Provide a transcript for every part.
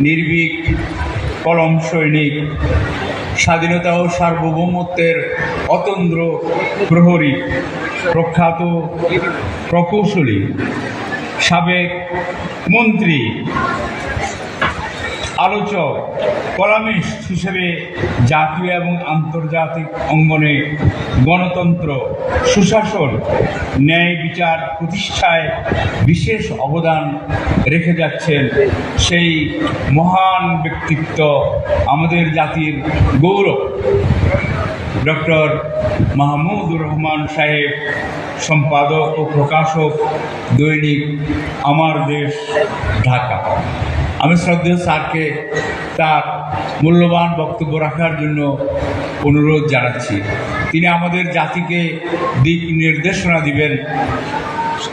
নির্ভীক কলম সৈনিক স্বাধীনতা ও সার্বভৌমত্বের অতন্দ্র প্রহরী প্রখ্যাত প্রকৌশলী সাবেক মন্ত্রী আলোচক, কলামিস্ট হিসেবে জাতীয় এবং আন্তর্জাতিক অঙ্গনে গণতন্ত্র, সুশাসন, ন্যায় বিচার প্রতিষ্ঠায় বিশেষ অবদান রেখে যাচ্ছেন সেই মহান ব্যক্তিত্ব আমাদের জাতির গৌরব। ডক্টর মাহমুদুর রহমান সাহেব, সম্পাদক ও প্রকাশক, দৈনিক আমার দেশ, ঢাকা। আমি শ্রদ্ধেয় স্যারকে তার মূল্যবান বক্তব্য রাখার জন্য অনুরোধ জানাচ্ছি। তিনি আমাদের জাতিকে দিক নির্দেশনা দিবেন,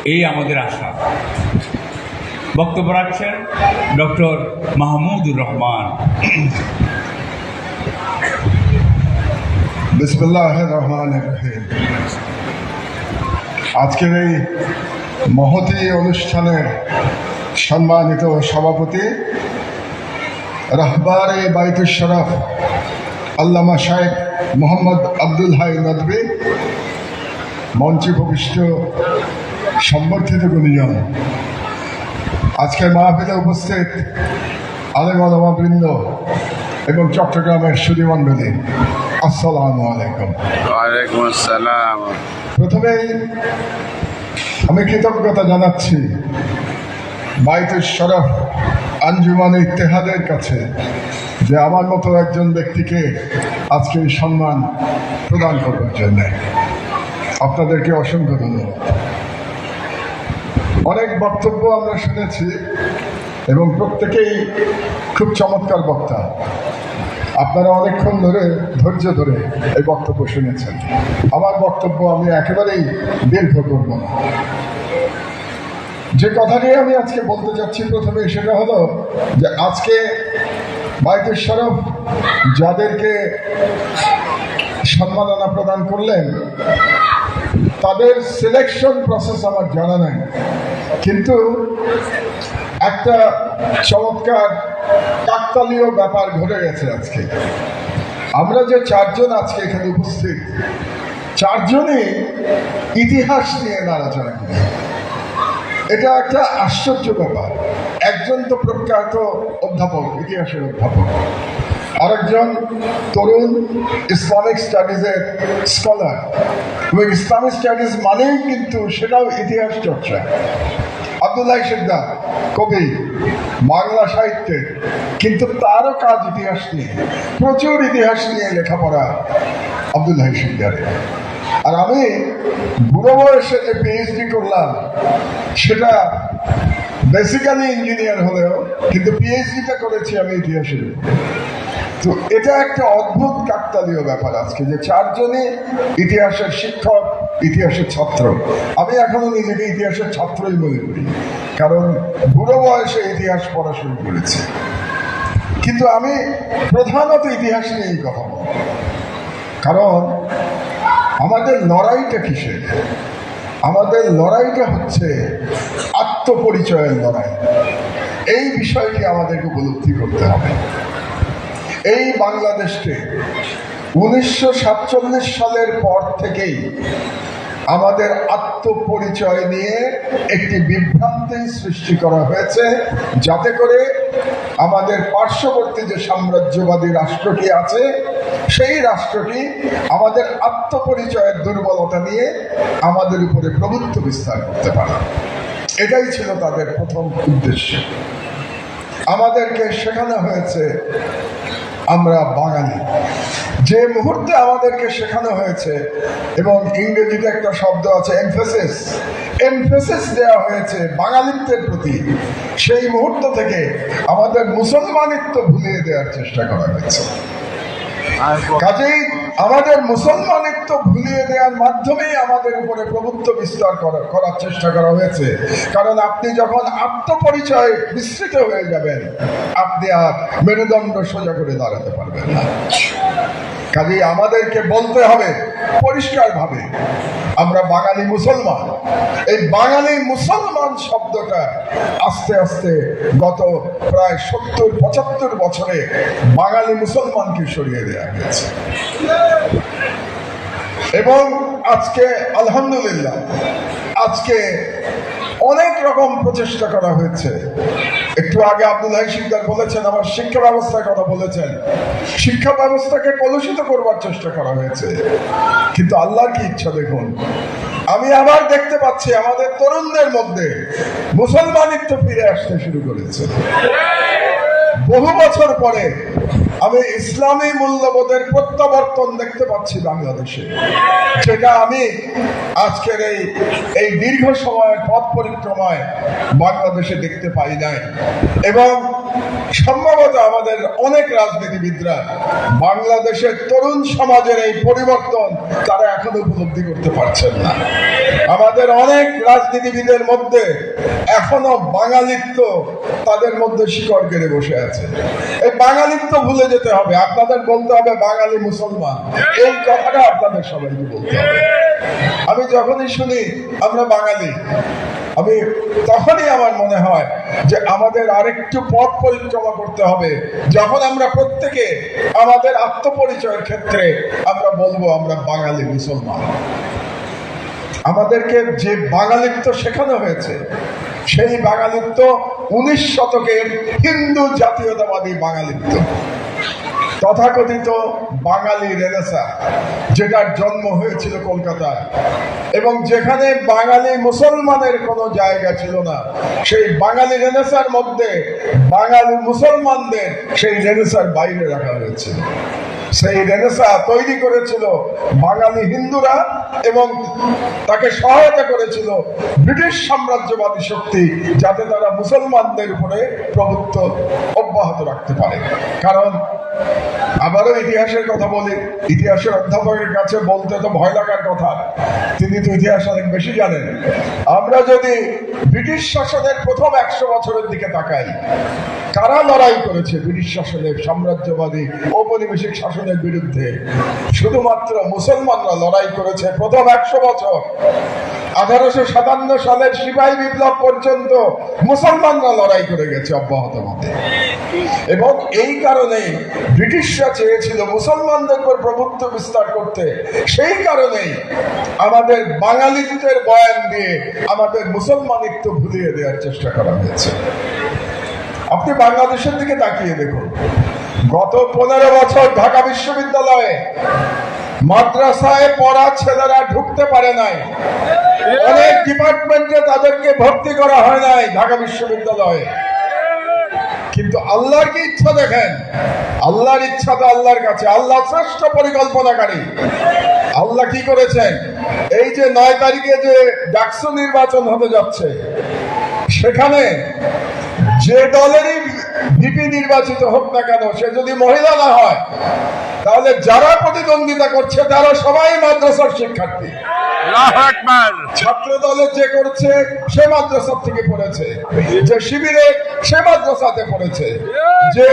এই আমাদের আশা। বক্তব্য রাখছেন ডক্টর মাহমুদুর রহমান। রহমান আজকের এই মহতী অনুষ্ঠানের সম্মানিত সভাপতি রাহবার এ বাইতুল শরফ আল্লামা শাহেখ মোহাম্মদ আব্দুল হাই নদবী মঞ্চে ভূমিষ্ঠ সম্বর্ধিত গুণীজন। আজকের মাহফিলে উপস্থিত আলেম আলমা বৃন্দ এবং চট্টগ্রামের সুদীমণ্ডলী আসসালামু আলাইকুম। ওয়ালাইকুম আসসালাম। প্রথমেই আমি কৃতজ্ঞতা জানাচ্ছি বাইতুল শরফ আঞ্জুমান ইত্তেহাদের কাছে, যে আমার মতো একজন ব্যক্তিকে আজকে এই সম্মান প্রদান করবার জন্য। আপনাদেরকে অসংখ্য ধন্যবাদ। অনেক বক্তব্য আমরা শুনেছি এবং প্রত্যেকেই খুব চমৎকার বক্তা। আপনারা অনেকক্ষণ ধরে, ধৈর্য ধরে এই বক্তব্য শুনেছেন। আমার বক্তব্য আমি একেবারেই দীর্ঘ করব না। যে কথা নিয়ে আমি আজকে বলতে চাচ্ছি প্রথমে সেটা হলো যে আজকে বাইতুল শরফ যাদেরকে সম্মাননা প্রদান করলেন, তাদের সিলেকশন প্রসেস আমার জানা নাই। কিন্তু একটা চমৎকার কাকতালীয় ব্যাপার ঘটে গেছে আজকে। আমরা যে চারজন আজকে এখানে উপস্থিত, চারজনই ইতিহাস নিয়ে নাড়াচাড়া করি এটা একটা আশ্চর্য ব্যাপার। একজন তো প্রখ্যাত অধ্যাপক, ইতিহাসের অধ্যাপক। আরেকজন তরুণ ইসলামিক স্টাডিজের স্কলার। এবং ইসলামিক স্টাডিজ মানেই কিন্তু সেটাও ইতিহাস চর্চা। আবদুল্লাহ সিকদার কবি, বাংলা সাহিত্যের কিন্তু তারও কাজ ইতিহাস নিয়ে, প্রচুর ইতিহাস নিয়ে লেখাপড়া আবদুল্লাহ সিকদারের আর আমি বুড়ো বয়সে যে পিএইচডি করলাম, সেটা বেসিক্যালি ইঞ্জিনিয়ার হলেও, কিন্তু পিএইচডিটা করেছি আমি ইতিহাসের। উপরে। তো এটা একটা অদ্ভুত কাকতালীয় ব্যাপার আজকে, যে চারজনই ইতিহাসের শিক্ষক, ইতিহাসের ছাত্র। আমি এখনও নিজেকে ইতিহাসের ছাত্রই মনে করি কারণ বুড়ো বয়সে ইতিহাস পড়া শুরু করেছি। কিন্তু আমি প্রধানত ইতিহাস নিয়েই কথা বলব কারণ আমাদের লড়াইটা কিসের? আমাদের লড়াইটা হচ্ছে আত্মপরিচয়ের লড়াই। এই বিষয়টি আমাদেরকে উপলব্ধি করতে হবে। এই বাংলাদেশকে উনিশশো সাতচল্লিশ সালের পর থেকেই আমাদের আত্মপরিচয় নিয়ে একটি বিভ্রান্তি সৃষ্টি করা হয়েছে, যাতে করে আমাদের পার্শ্ববর্তী যে সাম্রাজ্যবাদী রাষ্ট্রটি আছে, সেই রাষ্ট্রটি আমাদের আত্মপরিচয়ের দুর্বলতা নিয়ে আমাদের উপরে প্রভুত্ব বিস্তার করতে পারে। এটাই ছিল তাদের প্রথম উদ্দেশ্য। আমাদেরকে শেখানো হয়েছে আমরা বাঙালি। যে মুহূর্তে আমাদেরকে শেখানো হয়েছে, এবং ইংরেজিতে একটা শব্দ আছে এমফেসিস এমফেসিস দেওয়া হয়েছে বাঙালিত্বের প্রতি। সেই মুহূর্ত থেকে আমাদের মুসলমানিত্ব ভুলিয়ে দেওয়ার চেষ্টা করা হয়েছে। কাজেই আমাদের মুসলমানিত্ব ভুলিয়ে দেওয়ার মাধ্যমেই আমাদের উপরে প্রভুত্ব বিস্তার করা- করার চেষ্টা করা হয়েছে। কারণ আপনি যখন আত্মপরিচয় বিস্তৃত হয়ে যাবেন, আপনি আর মেরুদণ্ড সোজা করে দাঁড়াতে পারবেন না। কাজেই আমাদেরকে বলতে হবে পরিষ্কারভাবে আমরা বাঙালি মুসলমান। এই বাঙালি মুসলমান শব্দটা আস্তে আস্তে গত প্রায় সত্তর, পঁচাত্তর বছরে বাঙালি মুসলমানকে সরিয়ে দেওয়া হয়েছে। এবং আজকে আলহামদুলিল্লাহ, আজকে অনেক রকম প্রচেষ্টা করা হয়েছে। একটু আগে আব্দুল শিকদার বলেছেন, আমার শিক্ষা ব্যবস্থার কথা বলেছেন। শিক্ষা ব্যবস্থাকে কলুষিত করবার চেষ্টা করা হয়েছে। কিন্তু আল্লাহর কি ইচ্ছা দেখুন? আমি আবার দেখতে পাচ্ছি, আমাদের তরুণদের মধ্যে মুসলমানিত্ব ফিরে আসতে শুরু করেছে। বহু বছর পরে আমি ইসলামী মূল্যবোধের প্রত্যাবর্তন দেখতে পাচ্ছি বাংলাদেশে। সেটা আমি আজকের এই এই দীর্ঘ সময়ের পথ পরিক্রমায় বাংলাদেশে দেখতে পাই নাই। এবং সম্ভবত আমাদের অনেক রাজনীতিবিদরা বাংলাদেশের তরুণ সমাজের এই পরিবর্তন তারা এখনও উপলব্ধি করতে পারছেন না। আমাদের অনেক রাজনীতিবিদের মধ্যে এখনও বাঙালিত্ব তাদের মধ্যে শিকড় গেড়ে বসে আছে। এই বাঙালিত্ব ভুলে যেতে হবে। আপনাদের বলতে হবে বাঙালি মুসলমান। এই কথাটা আপনাদের সবাইকে বলতে হবে। আমি যখনই শুনি আমরা বাঙালি, আমি তখনই আমার মনে হয় যে আমাদের আরেকটু পথ পরিক্রমা করতে হবে। যখন আমরা প্রত্যেকে আমাদের আত্মপরিচয়ের ক্ষেত্রে আমরা বলব, আমরা বাঙালি মুসলমান। আমাদেরকে যে বাঙালিত্ব শেখানো হয়েছে, সেই বাঙালিত্ব উনিশ শতকের হিন্দু জাতীয়তাবাদী বাঙালিত্ব। তথাকথিত বাঙালি রেনেসা, যেটার জন্ম হয়েছিল কলকাতায়, এবং যেখানে বাঙালি মুসলমানের কোনো জায়গা ছিল না, সেই বাঙালি রেনেসার মধ্যে বাঙালি মুসলমানদের সেই রেনেসার বাইরে রাখা হয়েছিল সেই রেনেসা তৈরি করেছিল বাঙালি হিন্দুরা এবং তাকে সহায়তা করেছিল ব্রিটিশ সাম্রাজ্যবাদী শক্তি যাতে তারা মুসলমানদের উপরে প্রভুত্ব অব্যাহত রাখতে পারে। কারণ আবারও ইতিহাসের কথা বলি, ইতিহাসের অধ্যাপকের কাছে বলতে তো ভয় লাগার কথা। তিনি তো ইতিহাস অনেক বেশি জানেন। আমরা যদি ব্রিটিশ শাসনের প্রথম একশো বছরের দিকে তাকাই, কারা লড়াই করেছে ব্রিটিশ শাসনের সাম্রাজ্যবাদী ঔপনিবেশিক শাসনের বিরুদ্ধে শুধুমাত্র মুসলমানরা লড়াই করেছে প্রথম একশো বছর। আঠারোশো সাতান্ন সালের সিপাহী বিপ্লব পর্যন্ত মুসলমানরা লড়াই করে গেছে অব্যাহত মতে। এবং এই কারণে ব্রিটিশরা চেয়েছিল মুসলমানদের উপর প্রভুত্ব বিস্তার করতে। সেই কারণেই আমাদের বাঙালিত্বের বয়ান দিয়ে আমাদের মুসলমানিত্ব ভুলিয়ে দেওয়ার চেষ্টা করা হয়েছে। আপনি বাংলাদেশের দিকে তাকিয়ে দেখুন। গত পনেরো বছর ঢাকা বিশ্ববিদ্যালয়ে মাদ্রাসায় পড়া ছেলেরা ঢুকতে পারে নাই। অনেক ডিপার্টমেন্টে তাদেরকে ভর্তি করা হয় নাই ঢাকা বিশ্ববিদ্যালয়ে। কিন্তু আল্লাহর কি ইচ্ছা দেখেন? আল্লাহর ইচ্ছা তো আল্লাহর কাছে। আল্লাহ শ্রেষ্ঠ পরিকল্পনাকারী। আল্লাহ কি করেছেন? এই যে নয় তারিখে যে ডাকসু নির্বাচন হতে যাচ্ছে, সেখানে যে দলেরই ভিপি নির্বাচিত হোক না কেন সে যদি মহিলা না হয় তাহলে যারা প্রতিদ্বন্দ্বিতা করছে তারা সবাই মাদ্রাসার শিক্ষার্থী। ছাত্র দলের যে করছে সে মাদ্রাসা থেকে পড়েছে। যে শিবিরে সে মাদ্রাসাতে পড়েছে। যে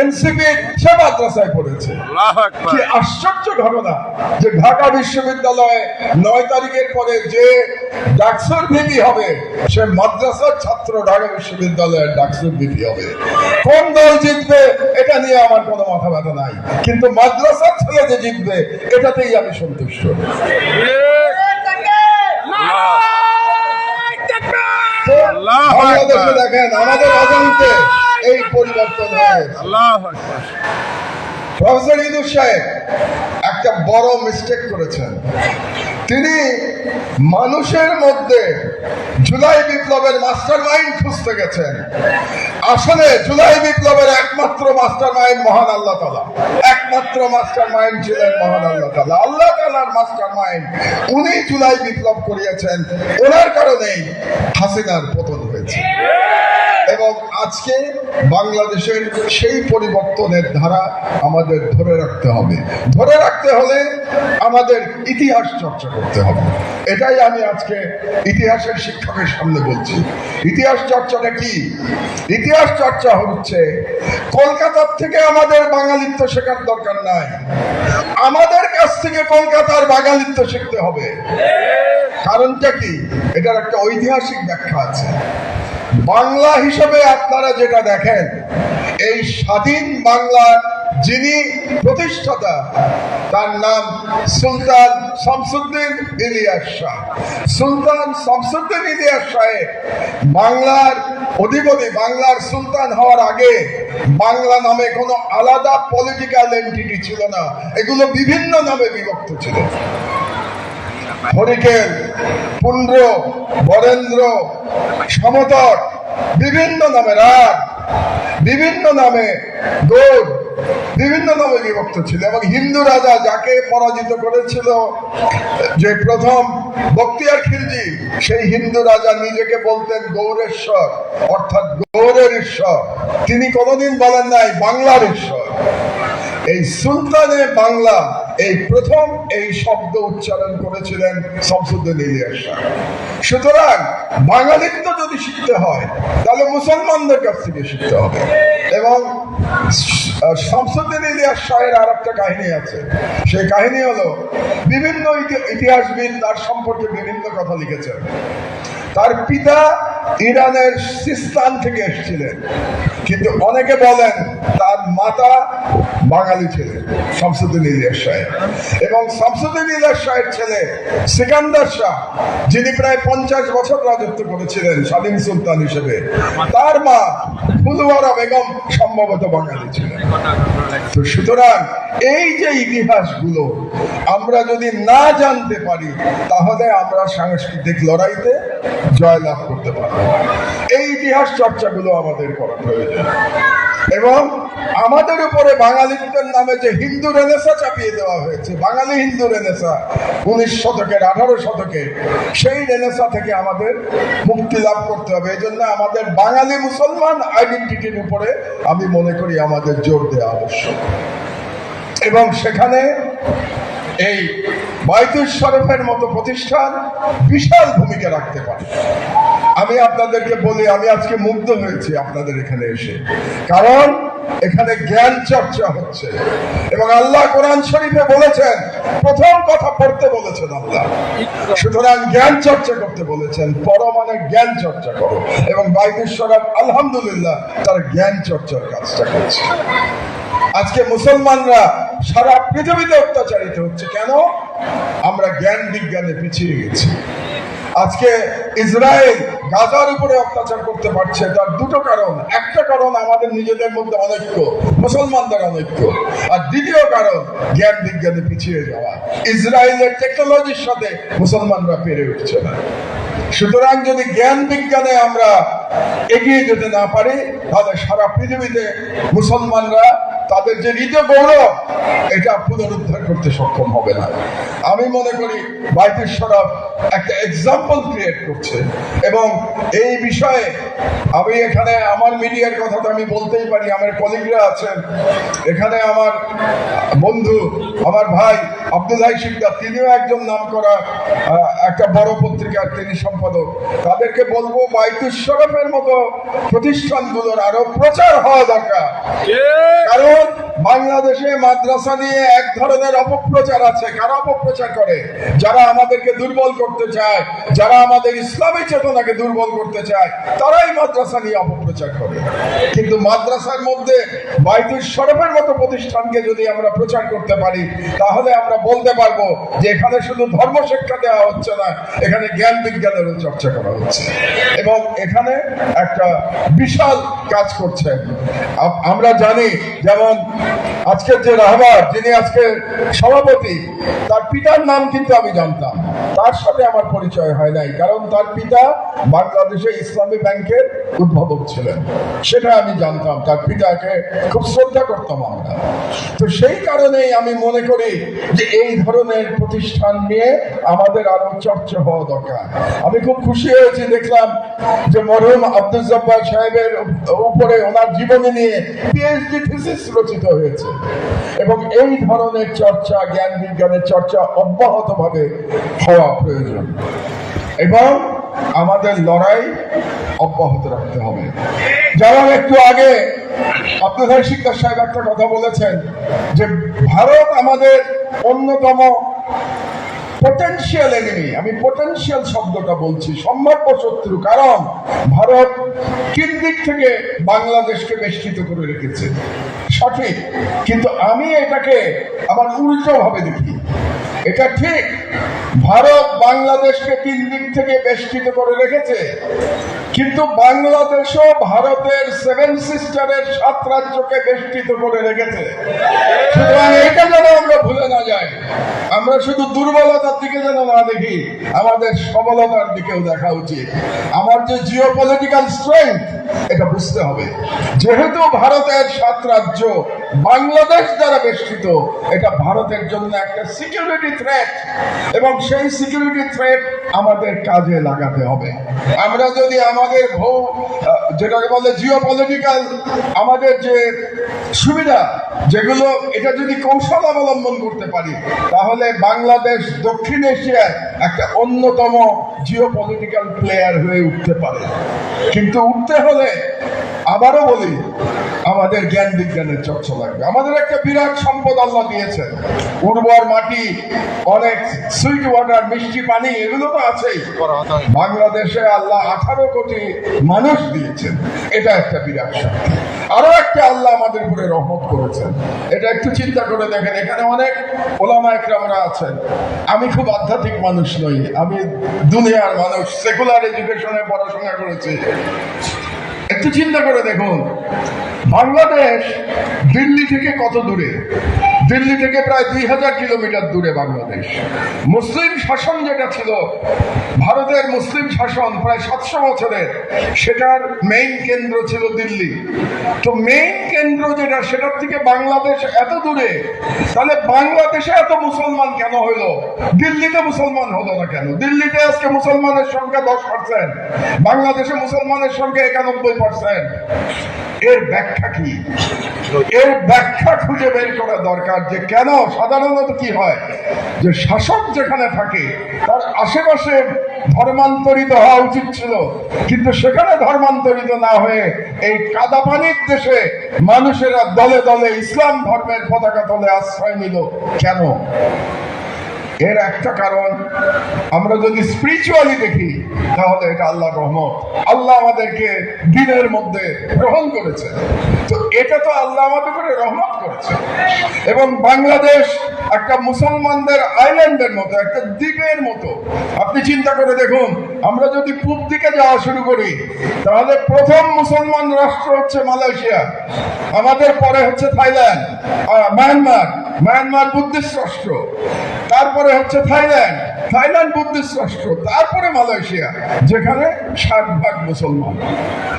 এনসিপি সে মাদ্রাসায় পড়েছে। কি আশ্চর্য ঘটনা যে ঢাকা বিশ্ববিদ্যালয়ে নয় তারিখের পরে যে ডাকসুর ভিপি হবে সে মাদ্রাসার ছাত্র ঢাকা বিশ্ববিদ্যালয়ের ডাকসুর ভিপি হবে। কোন দল জিতবে এটা নিয়ে আমার কোনো মাথা ব্যথা নাই। কিন্তু মাদ্রাসার ছেলে যে জিতবে এটাতেই আমি সন্তুষ্ট। দেখেন আমাদের অজান্তে এই পরিবর্তন হয়। আল্লাহ প্রফেসর ইদুর সাহেব একটা বড় মিস্টেক করেছেন। তিনি মানুষের মধ্যে জুলাই বিপ্লবের মাস্টার মাইন্ড খুঁজতে গেছেন। আসলে জুলাই বিপ্লবের একমাত্র মাস্টার মাইন্ড মহান আল্লাহ তালা। একমাত্র মাস্টার মাইন্ড ছিলেন মহান আল্লাহ তালা। আল্লাহ তালার মাস্টার মাইন্ড উনি জুলাই বিপ্লব করিয়েছেন। ওনার কারণেই হাসিনার পতন হয়েছে। এবং আজকে বাংলাদেশের সেই পরিবর্তনের ধারা আমাদের ধরে রাখতে হবে। ধরে রাখতে হলে আমাদের ইতিহাস চর্চা করতে হবে। এটাই আমি আজকে ইতিহাসের শিক্ষকের সামনে বলছি। ইতিহাস চর্চাটা কি? ইতিহাস চর্চা হচ্ছে, কলকাতার থেকে আমাদের বাঙালিত্ব শেখার দরকার নাই। আমাদের কাছ থেকে কলকাতার বাঙালিত্ব শিখতে হবে। কারণটা কি? এটার একটা ঐতিহাসিক ব্যাখ্যা আছে। বাংলা হিসেবে আপনারা যেটা দেখেন, এই স্বাধীন বাংলার যিনি প্রতিষ্ঠাতা, তার নাম সুলতান শামসুদ্দিন ইলিয়াস শাহ। সুলতান শামসুদ্দিন ইলিয়াস সাহেব বাংলার অধিপতি, বাংলার সুলতান হওয়ার আগে বাংলা নামে কোনো আলাদা পলিটিক্যাল এন্টিটি ছিল না। এগুলো বিভিন্ন নামে বিভক্ত ছিল। হরিকেল পুন্ড্র, বরেন্দ্র, সমতট, বিভিন্ন নামে রাগ, বিভিন্ন নামে গৌর বিভিন্ন নামে বিভক্ত ছিল এবং হিন্দু রাজা যাকে পরাজিত করেছিল, যে প্রথম বক্তিয়ার খিলজি, সেই হিন্দু রাজা নিজেকে বলতেন গৌরেশ্বর, অর্থাৎ গৌরের ঈশ্বর। তিনি কোনোদিন বলেন নাই বাংলার ঈশ্বর। এই সুলতানে বাংলা এই প্রথম এই শব্দ উচ্চারণ করেছিলেন শামসুদ্দিন ইলিয়াস সুতরাং বাঙালিত্ব যদি শিখতে হয়, তাহলে মুসলমানদের কাছ থেকে শিখতে হবে। এবং শামসুদ্দিন ইলিয়াস শাহের আর একটা কাহিনী আছে। সেই কাহিনী হলো, বিভিন্ন ইতিহাসবিদ তার সম্পর্কে বিভিন্ন কথা লিখেছেন। তার পিতা ইরানের সিস্তান থেকে এসেছিলেন। কিন্তু অনেকে বলেন তার মাতা বাঙালি ছিলেন শামসুদ্দিন ইলিয়াস সাহেব। এবং শামসুদ্দিন ইলিয়াস সাহেব ছেলে সিকান্দার শাহ, যিনি প্রায় পঞ্চাশ বছর রাজত্ব করেছিলেন স্বাধীন সুলতান হিসেবে। তার মা ফুলওয়ারা বেগম সম্ভবত বাঙালি ছিলেন। তো সুতরাং এই যে ইতিহাসগুলো আমরা যদি না জানতে পারি, তাহলে আমরা সাংস্কৃতিক লড়াইতে জয়লাভ করতে পারব। না। এই ইতিহাস চর্চাগুলো আমাদের করা প্রয়োজন এবং আমাদের উপরে বাঙালিত্বের নামে যে হিন্দু রেনেসা চাপিয়ে দেওয়া হয়েছে, বাঙালি হিন্দু রেনেসা, উনিশ শতকের, আঠারো শতকে, সেই রেনেসা থেকে আমাদের মুক্তি লাভ করতে হবে। এই জন্য আমাদের বাঙালি মুসলমান আইডেন্টিটির উপরে আমি মনে করি আমাদের জোর দেওয়া আবশ্যক। এবং সেখানে এই বাইতুল শরফের মতো প্রতিষ্ঠান বিশাল ভূমিকা রাখতে পারে। আমি আপনাদেরকে বলি, আমি আজকে মুগ্ধ হয়েছি আপনাদের এখানে এসে। কারণ এখানে জ্ঞান চর্চা হচ্ছে। এবং আল্লাহ কোরআন শরীফে বলেছেন, প্রথম কথা পড়তে বলেছেন আল্লাহ। সুতরাং জ্ঞান চর্চা করতে বলেছেন পর মানে জ্ঞান চর্চা করো। এবং শরফ, আলহামদুলিল্লাহ, তার জ্ঞান চর্চার কাজটা করছে। আজকে মুসলমানরা সারা পৃথিবীতে অত্যাচারিত হচ্ছে। কেন? আমরা জ্ঞান বিজ্ঞানে পিছিয়ে গেছি। আজকে ইসরায়েল গাজার উপরে অত্যাচার করতে পারছে, তার দুটো কারণ। একটা কারণ আমাদের নিজেদের মধ্যে অনৈক্য, মুসলমানদের অনৈক্য। আর দ্বিতীয় কারণ, জ্ঞান বিজ্ঞানে পিছিয়ে যাওয়া। ইসরায়েলের টেকনোলজির সাথে মুসলমানরা পেরে উঠছে না। সুতরাং যদি জ্ঞান বিজ্ঞানে আমরা এগিয়ে যেতে না পারি, তাহলে সারা পৃথিবীতে মুসলমানরা তাদের যে নিজ গৌরব এটা পুনরুদ্ধার করতে সক্ষম হবে না। আমি মনে করি বাইতুল শরফ একটা এক্সাম্পল ক্রিয়েট করছে। এবং এই বিষয়ে আমি এখানে আমার মিডিয়ার কথা তো আমি বলতেই পারি আমার কলিগরা আছেন। এখানে আমার বন্ধু আমার ভাই আব্দুল্লাহ শিকদার তিনিও একজন নাম করা একটা বড় পত্রিকার তিনি সম্পাদক। তাদেরকে বলব বাইতুল শরফের মতো প্রতিষ্ঠানগুলোর আরও প্রচার হওয়া দরকার। কারণ হোক বাংলাদেশে মাদ্রাসা নিয়ে এক ধরনের অপপ্রচার আছে। কারা অপপ্রচার করে? যারা আমাদেরকে দুর্বল করতে চায়, যারা আমাদের ইসলামী চেতনাকে দুর্বল করতে চায়, তারাই মাদ্রাসা নিয়ে অপপ্রচার করে। কিন্তু মাদ্রাসার মধ্যে বাইতুল শরফের মতো প্রতিষ্ঠানকে যদি আমরা প্রচার করতে পারি, তাহলে আমরা বলতে পারব যে এখানে শুধু ধর্ম শিক্ষা দেওয়া হচ্ছে না, এখানে জ্ঞান বিজ্ঞানেরও চর্চা করা হচ্ছে। এবং এখানে একটা বিশাল কাজ করছে। আমরা জানি, যেমন আজকের যে রাহবার, যিনি আজকে সভাপতি, তার পিতার নাম কিন্তু আমি জানতাম। তার সাথে আমার পরিচয় হয় নাই, কারণ তার পিতা বাংলাদেশে ইসলামী ব্যাংকের উদ্ভাবক ছিলেন। সেটা আমি জানতাম, তার পিতাকে খুব শ্রদ্ধা করতাম আমরা। তো সেই কারণেই আমি মনে করি যে এই ধরনের প্রতিষ্ঠান নিয়ে আমাদের আরও চর্চা হওয়া দরকার। আমি খুব খুশি হয়েছি, দেখলাম যে মরহুম আব্দুল জব্বার সাহেবের উপরে ওনার জীবনী নিয়ে পিএইচডি থিসিস রচিত হয়েছে। এবং এই ধরনের চর্চা, জ্ঞান বিজ্ঞানের চর্চা অব্যাহতভাবে হওয়া প্রয়োজন। এবং আমাদের লড়াই অব্যাহত রাখতে হবে। যেমন একটু আগে আপনাদের শিক্ষা সাহেব একটা কথা বলেছেন যে, ভারত আমাদের অন্যতম পটেনশিয়াল এনিমি আমি পোটেন্সিয়াল শব্দটা বলছি, সম্ভাব্য শত্রু, কারণ ভারত তিন দিক থেকে বাংলাদেশকে বেষ্টিত করে রেখেছে। সঠিক। কিন্তু আমি এটাকে আমার উল্টো ভাবে দেখি। এটা ঠিক। ভারত বাংলাদেশকে তিন দিক থেকে বেষ্টিত করে রেখেছে। কিন্তু বাংলাদেশও ভারতের সেভেন সিস্টারের সাত রাজ্যকে বেষ্টিত করে রেখেছে। সুতরাং এটা যেন আমরা ভুলে না যাই। আমরা শুধু দুর্বলতার দিকে যেন না দেখি, আমাদের সবলতার দিকেও দেখা উচিত। আমার যে জিও পলিটিক্যাল স্ট্রেংথ এটা বুঝতে হবে। যেহেতু ভারতের সাত রাজ্য বাংলাদেশ দ্বারা বেষ্টিত। এটা ভারতের জন্য একটা সিকিউরিটি থ্রেট এবং সেই সিকিউরিটি থ্রেট আমাদের কাজে লাগাতে হবে। আমরা যদি আমাদের ভৌ যেটাকে বলে জিও পলিটিক্যাল আমাদের যে সুবিধা, যেগুলো এটা যদি কৌশল অবলম্বন করতে পারি, তাহলে বাংলাদেশ দক্ষিণ এশিয়ার একটা অন্যতম জিও পলিটিক্যাল প্লেয়ার হয়ে উঠতে পারে। কিন্তু উঠতে হলে, আবারও বলি, আমাদের জ্ঞান বিজ্ঞানের চর্চা লাগবে। আমাদের একটা বিরাট সম্পদ আল্লাহ দিয়েছেন। উর্বর মাটি অনেক সুইট ওয়াটার মিষ্টি পানি এগুলো তো আছেই। বাংলাদেশে আল্লাহ আঠারো কোটি মানুষ দিয়েছেন। এটা একটা বিরাট শক্তি। আরও একটা আল্লাহ আমাদের উপরে রহমত করেছেন। এটা একটু চিন্তা করে দেখেন এখানে অনেক ওলামা একরামরা আছেন। আমি খুব আধ্যাত্মিক মানুষ নই আমি দুনিয়ার মানুষ সেকুলার এডুকেশনে পড়াশোনা করেছি। একটু চিন্তা করে দেখুন বাংলাদেশ দিল্লি থেকে কত দূরে? দিল্লি থেকে প্রায় দুই হাজার কিলোমিটার দূরে বাংলাদেশ। মুসলিম শাসন যেটা ছিল, ভারতের মুসলিম শাসন প্রায় সাতশো বছরের, সেটার মেইন কেন্দ্র ছিল দিল্লি। তো মেইন কেন্দ্র যেটা, সেটার থেকে বাংলাদেশ এত দূরে, তাহলে বাংলাদেশে এত মুসলমান কেন হলো? দিল্লিতে মুসলমান হলো না কেন? দিল্লিতে আজকে মুসলমানের সংখ্যা দশ পার্সেন্ট বাংলাদেশে মুসলমানের সংখ্যা একানব্বই পার্সেন্ট এর ব্যাখ্যা কি এর ব্যাখ্যা খুঁজে বের করা দরকার যে কেন সাধারণত কি হয়? যে শাসক যেখানে থাকে, তার আশেপাশে ধর্মান্তরিত হওয়া উচিত ছিল। কিন্তু সেখানে ধর্মান্তরিত না হয়ে এই কাদা পানির দেশে মানুষেরা দলে দলে ইসলাম ধর্মের পতাকা তলে আশ্রয় নিল। কেন? এর একটা কারণ, আমরা যদি স্পিরিচুয়ালি দেখি, তাহলে এটা আল্লাহ রহমত। আল্লাহ আমাদেরকে দিনের মধ্যে গ্রহণ করেছে তো এটা তো আল্লাহ আমাদের করে রহমত করেছে। এবং বাংলাদেশ একটা মুসলমানদের আইল্যান্ডের মতো, একটা দ্বীপের মতো। আপনি চিন্তা করে দেখুন, আমরা যদি পূব দিকে যাওয়া শুরু করি, তাহলে প্রথম মুসলমান রাষ্ট্র হচ্ছে মালয়েশিয়া। আমাদের পরে হচ্ছে থাইল্যান্ড মায়ানমার। মায়ানমার বুদ্ধিস্ট রাষ্ট্র। তারপরে হচ্ছে থাইল্যান্ড। থাইল্যান্ড বুদ্ধিস্ট রাষ্ট্র তারপরে মালয়েশিয়া, যেখানে ষাট ভাগ মুসলমান।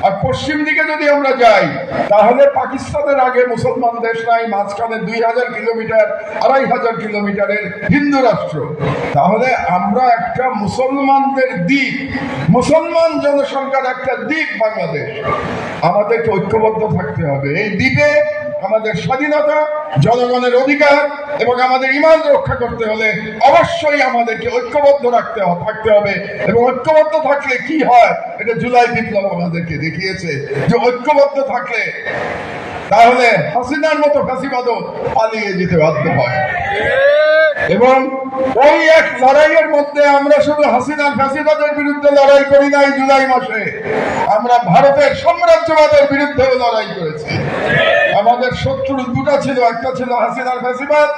আর পশ্চিম দিকে যদি আমরা যাই, তাহলে পাকিস্তানের আগে মুসলমান দেশ নাই, মাঝখানে দুই হাজার কিলোমিটার, আড়াই হাজার কিলোমিটারের হিন্দু রাষ্ট্র। তাহলে আমরা একটা মুসলমানদের দ্বীপ, মুসলমান জনসংখ্যার একটা দ্বীপ বাংলাদেশ। আমাদেরকে ঐক্যবদ্ধ থাকতে হবে। এই দ্বীপে আমাদের স্বাধীনতা, জনগণের অধিকার এবং আমাদের ইমান রক্ষা করতে হলে অবশ্যই আমাদেরকে ঐক্যবদ্ধ রাখতে থাকতে হবে। এবং ঐক্যবদ্ধ থাকলে কি হয়? এটা জুলাই বিপ্লব আমাদেরকে দেখিয়েছে যে ঐক্যবদ্ধ থাকলে তাহলে হাসিনার মতো ফাঁসিবাদও পালিয়ে যেতে বাধ্য হয়। এবং ওই এক লড়াইয়ের মধ্যে আমরা শুধু হাসিনার ফাঁসিবাদের বিরুদ্ধে লড়াই করি নাই জুলাই মাসে, আমরা ভারতের সাম্রাজ্যবাদের বিরুদ্ধেও লড়াই করেছি। আমাদের শত্রু দুটা ছিল, একটা ছিল হাসিনার ফাঁসিবাদ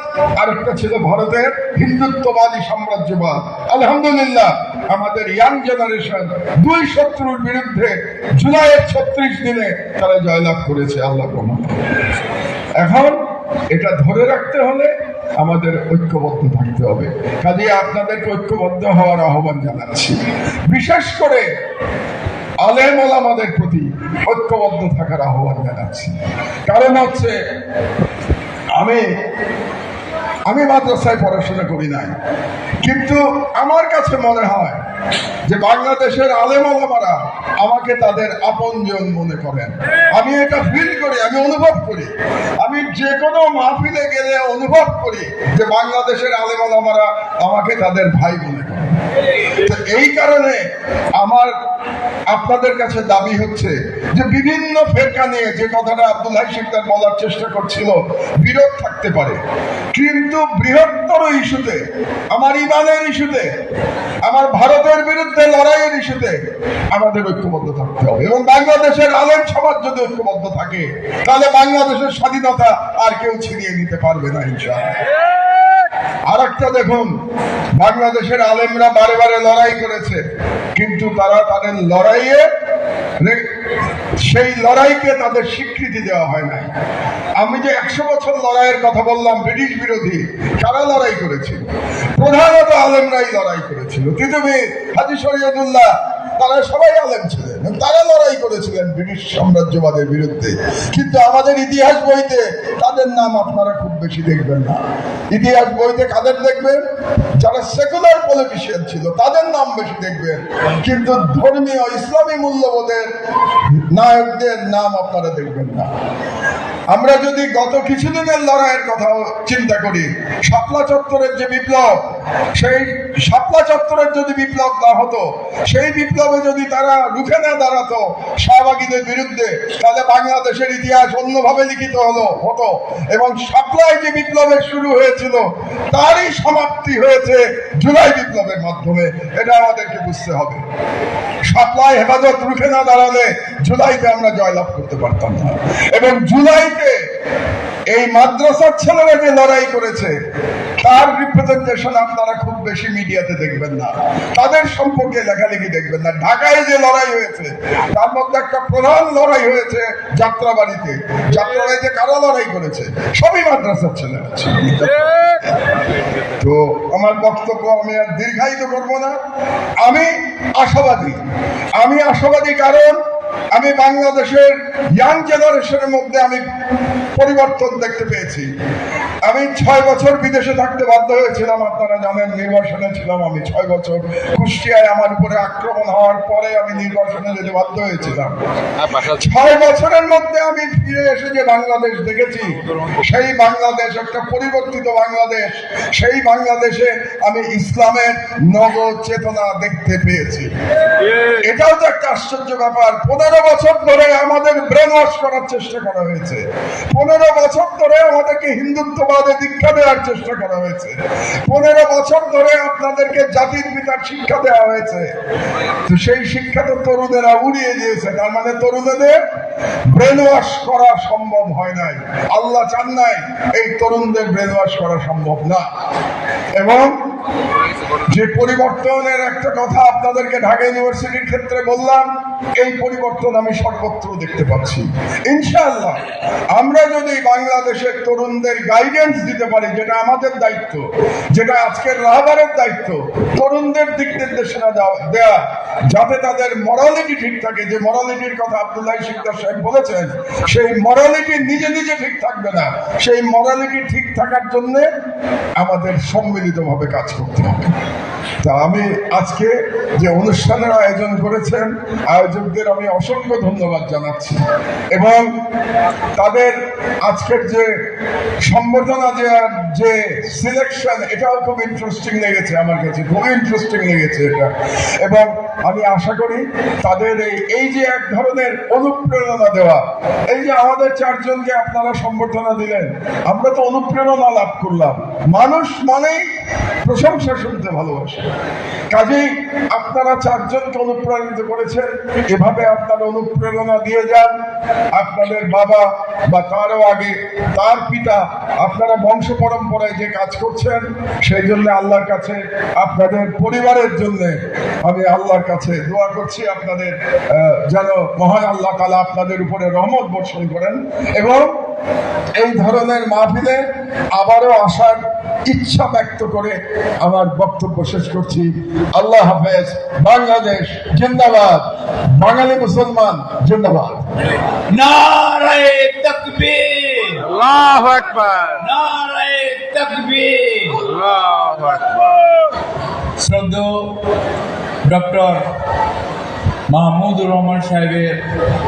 আর একটা ছিল ভারতের হিন্দুত্ববাদী সাম্রাজ্যবাদ। আলহামদুলিল্লাহ, আমাদের ইয়াং জেনারেশন দুই শত্রুর বিরুদ্ধে জুলাইয়ের ছত্রিশ দিনে তারা জয়লাভ করেছে, আল্লাহ প্রমাণ এখন এটা ধরে রাখতে হলে আমাদের ঐক্যবদ্ধ থাকতে হবে। কাজে আপনাদেরকে ঐক্যবদ্ধ হওয়ার আহ্বান জানাচ্ছি। বিশেষ করে আলেম ওলামাদের প্রতি ঐক্যবদ্ধ থাকার আহ্বান জানাচ্ছি। কারণ হচ্ছে, আমি আমি মাদ্রাসায় পড়াশোনা করি নাই। কিন্তু আমার কাছে মনে হয় যে বাংলাদেশের আলেম ওলামারা আমাকে তাদের আপনজন মনে করেন। আমি এটা ফিল করি, আমি অনুভব করি। আমি যে কোনো মাহফিলে গেলে অনুভব করি যে বাংলাদেশের আলেম ওলামারা আমাকে তাদের ভাই মনে করেন। তো এই কারণে আমার আপনাদের কাছে দাবি হচ্ছে যে বিভিন্ন ফেরকা নিয়ে যে কথাটা আব্দুল্লাহ শিকদার বলার চেষ্টা করছিল, বিরোধ থাকতে পারে। কিন্তু বৃহত্তর ইস্যুতে, আমার ইমানের ইস্যুতে, আমার ভারতের বিরুদ্ধে লড়াইয়ের ইস্যুতে আমাদের ঐক্যবদ্ধ থাকতে হবে এবং বাংলাদেশের আলেম সমাজ যদি ঐক্যবদ্ধ থাকে, তাহলে বাংলাদেশের স্বাধীনতা আর কেউ ছিনিয়ে নিতে পারবে না, ইনশাআল্লাহ। আর একটা দেখুন, বাংলাদেশের আলেমরা বারে বারে লড়াই করেছে, কিন্তু তারা তাদের লড়াইয়ে সেই লড়াইকে তাদের স্বীকৃতি দেওয়া হয় নাই। আমি যে একশো বছর লড়াইয়ের কথা বললাম, ব্রিটিশ বিরোধী কারা লড়াই করেছিল। প্রধানত আলেমরাই লড়াই করেছিল। তিতুমি হাজি শরীয়তুল্লাহ তারা সবাই আলেম ছিলেন, তারা লড়াই করেছিলেন ব্রিটিশ সাম্রাজ্যবাদের বিরুদ্ধে। কিন্তু আমাদের ইতিহাস বইতে তাদের নাম আপনারা খুব বেশি দেখবেন না। ইতিহাস বইতে কাদের দেখবেন? যারা সেকুলার পলিটিশিয়ান ছিল, তাদের নাম বেশি দেখবেন। কিন্তু ধর্মীয় ইসলামী মূল্যবোধের নায়কদের নাম আপনারা দেখবেন না। আমরা যদি গত কিছুদিনের লড়াইয়ের কথা চিন্তা করি, শাপলা চত্বরের যে বিপ্লব সেই শাপলা চত্বরের যদি বিপ্লব না হতো, সেই বিপ্লবে যদি তারা রুখে না দাঁড়াতো শাহবাগীদের বিরুদ্ধে, তাহলে বাংলাদেশের ইতিহাস অন্যভাবে লিখিত হলো, হতো। এবং শাপলায় যে বিপ্লবের শুরু হয়েছিল, তারই সমাপ্তি হয়েছে জুলাই বিপ্লবের মাধ্যমে। এটা আমাদেরকে বুঝতে হবে। শাপলায় হেফাজত রুখে না দাঁড়ালে জুলাইতে আমরা জয়লাভ করতে পারতাম না। এবং জুলাইতে এই মাদ্রাসার ছেলেরা যে লড়াই করেছে, তার রিপ্রেজেন্টেশন আপনারা খুব বেশি মিডিয়াতে দেখবেন না। তাদের সম্পর্কে লেখালেখি দেখবেন না। ঢাকায় যে লড়াই হয়েছে, তার মধ্যে একটা প্রধান লড়াই হয়েছে যাত্রাবাড়িতে। যাত্রাবাড়িতে কারা লড়াই করেছে? সবই মাদ্রাসার ছেলেরা। তো আমার বক্তব্য আমি আর দীর্ঘায়িত করব না। আমি আশাবাদী। আমি আশাবাদী কারণ আমি বাংলাদেশের ইয়াং জেনারেশনের মধ্যে আমি পরিবর্তন দেখতে পেয়েছি। আমি ছয় বছর বিদেশে থাকতে বাধ্য হয়েছিলাম আপনারা জানেন নির্বাসনে ছিলাম আমি ছয় বছর। কুষ্টিয়ায় আমার উপরে আক্রমণ হওয়ার পরে আমি নির্বাসনে যেতে বাধ্য হয়েছিলাম। ছয় বছরের মধ্যে আমি ফিরে এসে যে বাংলাদেশ দেখেছি সেই বাংলাদেশ একটা পরিবর্তিত বাংলাদেশ। সেই বাংলাদেশে আমি ইসলামের নব চেতনা দেখতে পেয়েছি। এটাও তো একটা আশ্চর্য ব্যাপার। পনেরো বছর ধরে আমাদের ব্রেন ওয়াশ করার চেষ্টা করা হয়েছে। পনেরো বছর ধরে আমাদেরকে হিন্দুত্ববাদে দীক্ষা দেওয়ার চেষ্টা করা হয়েছে। পনেরো বছর ধরে আপনাদেরকে জাতির পিতার শিক্ষা দেওয়া হয়েছে। তো সেই শিক্ষা তো তরুণেরা উড়িয়ে দিয়েছে। তার মানে তরুণদের ব্রেন ওয়াশ করা সম্ভব হয় নাই। আল্লাহ চান নাই এই তরুণদের ব্রেন ওয়াশ করা সম্ভব না। এবং যে পরিবর্তনের একটা কথা আপনাদেরকে ঢাকা ইউনিভার্সিটির ক্ষেত্রে বললাম, এই পরিবর্তন আমি সর্বত্র দেখতে পাচ্ছি। ইনশাআল্লাহ, আমরা যদি বাংলাদেশের তরুণদের গাইডেন্স দিতে পারি, যেটা আমাদের দায়িত্ব, যেটা আজকের রাহবারের দায়িত্ব, তরুণদের দিক নির্দেশনা দেওয়া যাতে তাদের মরালিটি ঠিক থাকে। যে মরালিটির কথা আব্দুল্লাহ শিকদার সাহেব বলেছেন, সেই মরালিটি নিজে নিজে ঠিক থাকবে না। সেই মরালিটি ঠিক থাকার জন্য আমাদের সম্মিলিতভাবে কাজ করতে হবে। তা আমি আজকে যে অনুষ্ঠানের আয়োজন করেছেন, আয়োজকদের আমি অসংখ্য ধন্যবাদ জানাচ্ছি। এবং তাদের আজকের যে সম্বর্ধনা দেওয়ার যে সিলেকশন এটাও খুব ইন্টারেস্টিং লেগেছে আমার কাছে খুব ইন্টারেস্টিং লেগেছে এটা। এবং আমি আশা করি তাদের এই এই যে এক ধরনের অনুপ্রেরণা দেওয়া, এই যে আমাদের চারজনকে আপনারা সম্বর্ধনা দিলেন, আমরা তো অনুপ্রেরণা লাভ করলাম। মানুষ মানেই প্রশংসা শুনতে ভালোবাসে। কাজেই আপনারা চারজনকে অনুপ্রাণিত করেছেন। এভাবে আপনারা অনুপ্রেরণা দিয়ে যান। আপনাদের বাবা বা তারও আগে তার পিতা আপনারা বংশ পরম্পরায় যে কাজ করছেন, সেই জন্য আল্লাহর কাছে, আপনাদের পরিবারের জন্য আমি আল্লাহর কাছে দোয়া করছি। আপনাদের যেন মহান আল্লাহ তালা আপনাদের উপরে রহমত বর্ষণ করেন। এবং এই ধরনের মাহফিলে আবারও আসার ইচ্ছা ব্যক্ত করে আমার বক্তব্য শেষ করছি। আল্লাহ হাফেজ বাংলাদেশ জিন্দাবাদ। বাঙালি মুসলমান জিন্দাবাদ। নারায়ে তকবীর। আল্লাহু আকবার। নারায়ে তকবীর। আল্লাহু আকবার। শ্রদ্ধেয় ডক্টর মাহমুদুর রহমান সাহেবের